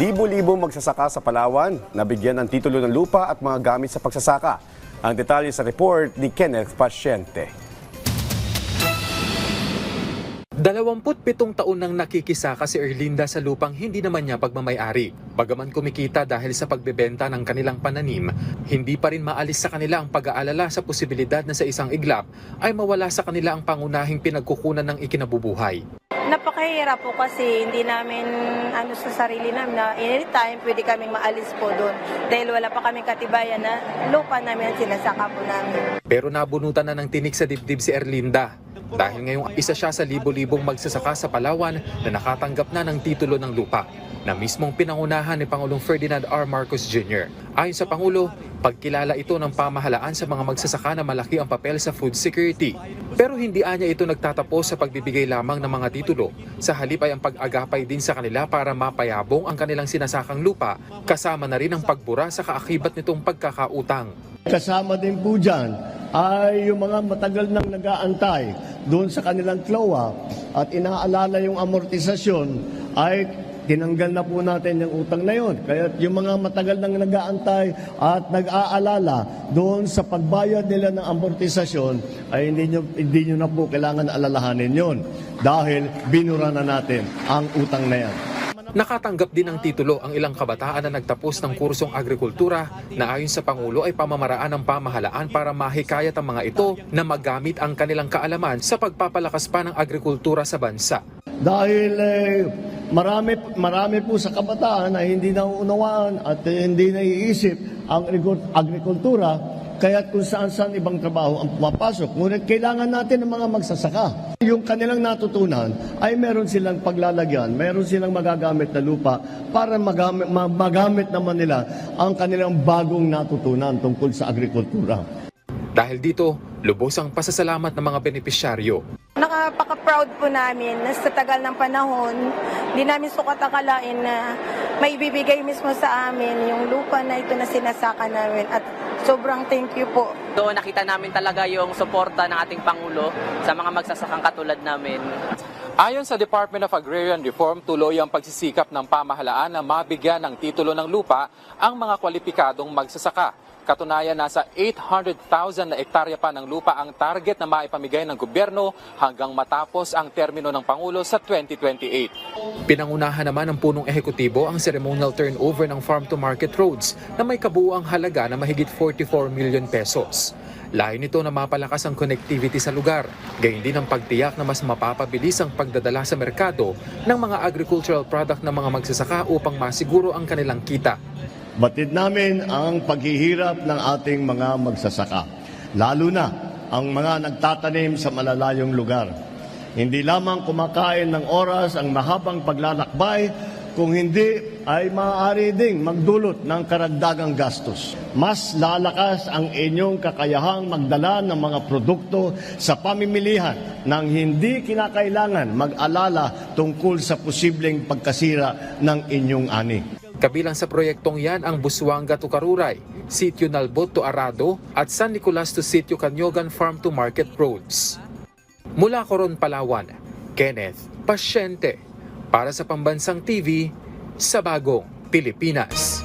Libo-libo magsasaka sa Palawan, nabigyan ng titulo ng lupa at mga gamit sa pagsasaka. Ang detalye sa report ni Kenneth Pasyente. 27 taon nang nakikisaka si Erlinda sa lupang hindi naman niya pagmamayari. Bagaman kumikita dahil sa pagbebenta ng kanilang pananim, hindi pa rin maalis sa kanila ang pag-aalala sa posibilidad na sa isang iglap ay mawala sa kanila ang pangunahing pinagkukunan ng ikinabubuhay. Napakahirap po kasi hindi namin ano sa sarili namin na anytime pwede kaming maalis po doon dahil wala pa kaming katibayan na lupa namin ang sinasaka po namin. Pero nabunutan na ng tinik sa dibdib si Erlinda. Dahil ngayong isa siya sa libo-libong magsasaka sa Palawan na nakatanggap na ng titulo ng lupa na mismong pinangunahan ni Pangulong Ferdinand R. Marcos Jr. Ayon sa Pangulo, pagkilala ito ng pamahalaan sa mga magsasaka na malaki ang papel sa food security. Pero hindi anya ito nagtatapos sa pagbibigay lamang ng mga titulo. Sa halip ay ang pag-agapay din sa kanila para mapayabong ang kanilang sinasakang lupa, kasama na rin ang pagbura sa kaakibat nitong pagkakautang. Kasama din po dyan ay yung mga matagal nang nag-aantay doon sa kanilang klowa at inaalala yung amortisasyon ay tinanggal na po natin yung utang na yon. Kaya yung mga matagal nang nag-aantay at nag-aalala doon sa pagbayad nila ng amortisasyon ay hindi nyo, hindi nyo na po kailangan alalahanin yon dahil binura na natin ang utang na yan. Nakatanggap din ng titulo ang ilang kabataan na nagtapos ng kursong agrikultura na ayon sa Pangulo ay pamamaraan ng pamahalaan para mahikayat ang mga ito na magamit ang kanilang kaalaman sa pagpapalakas pa ng agrikultura sa bansa. Dahil eh, marami, marami po sa kabataan na hindi nauunawaan at hindi naiisip ang agriku- agrikultura, kaya kung saan-saan ibang trabaho ang pumapasok. Ngunit kailangan natin ng mga magsasaka. Yung kanilang natutunan ay meron silang paglalagyan, meron silang magagamit na lupa para magamit, ma- magamit naman nila ang kanilang bagong natutunan tungkol sa agrikultura. Dahil dito, lubos ang pasasalamat ng mga benepisyaryo. Nakapaka-proud po namin na sa tagal ng panahon, hindi namin sukat akalain na may bibigay mismo sa amin yung lupa na ito na sinasaka namin at sobrang thank you po. Doon nakita namin talaga yung suporta ng ating Pangulo sa mga magsasakang katulad namin. Ayon sa Department of Agrarian Reform, tuloy ang pagsisikap ng pamahalaan na mabigyan ng titulo ng lupa ang mga kwalipikadong magsasaka. Katunayan, nasa 800,000 na ektarya pa ng lupa ang target na maipamigay ng gobyerno hanggang matapos ang termino ng Pangulo sa 2028. Pinangunahan naman ng punong ehekutibo ang ceremonial turnover ng farm-to-market roads na may kabuuang halaga na mahigit 44 million pesos. Layo nito na mapalakas ang connectivity sa lugar, gayon din ang pagtiyak na mas mapapabilis ang pagdadala sa merkado ng mga agricultural product ng mga magsasaka upang masiguro ang kanilang kita. Batid namin ang paghihirap ng ating mga magsasaka, lalo na ang mga nagtatanim sa malalayong lugar. Hindi lamang kumakain ng oras ang mahabang paglalakbay, kung hindi ay maaari ding magdulot ng karagdagang gastos. Mas lalakas ang inyong kakayahang magdala ng mga produkto sa pamimilihan nang hindi kinakailangan mag-alala tungkol sa posibleng pagkasira ng inyong ani. Kabilang sa proyektong yan ang Buswanga to Karuray, Sitio Nalbot to Arado at San Nicolas to Sitio Canyogan Farm to Market Roads. Mula Coron, Palawan, Kenneth Pasyente para sa Pambansang TV sa Bagong Pilipinas.